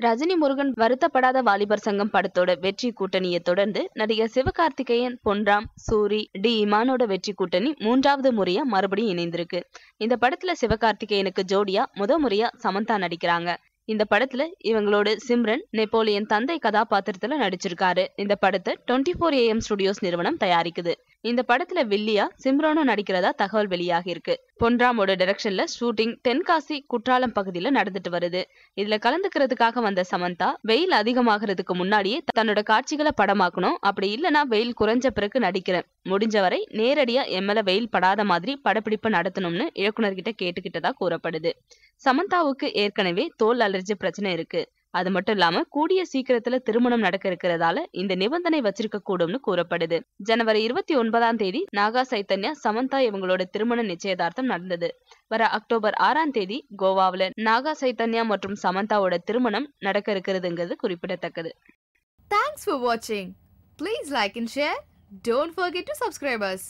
ரஜினி முருகன் வருத்தப்படாத வாலிபர் சங்கம் படத்தோட வெற்றி கூட்டணியை தொடர்ந்து நடிகர் சிவகார்த்திகேயன் பொன்ராம் சூரி டி இமானோட வெற்றி கூட்டணி மூன்றாவது முறையா மறுபடியும் இணைந்திருக்கு. இந்த படத்துல சிவகார்த்திகேயனுக்கு ஜோடியா முத முறையா சமந்தா நடிக்கிறாங்க. இந்த படத்துல இவங்களோட சிம்ரன் நெப்போலியன் தந்தை கதாபாத்திரத்துல நடிச்சிருக்காரு. இந்த படத்தை டுவெண்ட்டி ஃபோர் ஏஎம் ஸ்டுடியோஸ் நிறுவனம் தயாரிக்குது. இந்த படத்துல வில்லியா சிம்ரனும் நடிக்கிறதா தகவல் வெளியாகி இருக்கு. பொன்ராமோட டைரக்ஷன்ல ஷூட்டிங் தென்காசி குற்றாலம் பகுதியில நடந்துட்டு வருது. இதுல கலந்துக்கிறதுக்காக வந்த சமந்தா வெயில் அதிகமாகிறதுக்கு முன்னாடியே தன்னோட காட்சிகளை படமாக்கணும். அப்படி இல்லனா வெயில் குறைஞ்ச பிறகு நடிக்கிறேன். முடிஞ்ச வரை நேரடியா எம்மல வெயில் படாத மாதிரி படப்பிடிப்பு நடத்தணும்னு இயக்குனர்கிட்ட கேட்டுக்கிட்டதா கூறப்படுது. சமந்தாவுக்கு ஏற்கனவே தோல் அலர்ஜி பிரச்சனை இருக்கு. அது மட்டும் இல்லாம கூடிய சீக்கிரத்துல திருமணம் நடக்க இருக்கிறதால இந்த நிபந்தனை வச்சிருக்க கூடும்னு கூறப்படுது. ஜனவரி இருபத்தி ஒன்பதாம் தேதி நாகா சைத்தன்யா சமந்தா இவங்களோட திருமண நிச்சயதார்த்தம் நடந்தது. வர அக்டோபர் ஆறாம் தேதி கோவாவில நாகா சைத்தன்யா மற்றும் சமந்தாவோட திருமணம் நடக்க இருக்கிறதுங்கிறது குறிப்பிடத்தக்கது. தேங்க்ஸ் ஃபார் வாட்சிங் please like and share don't forget to subscribe us.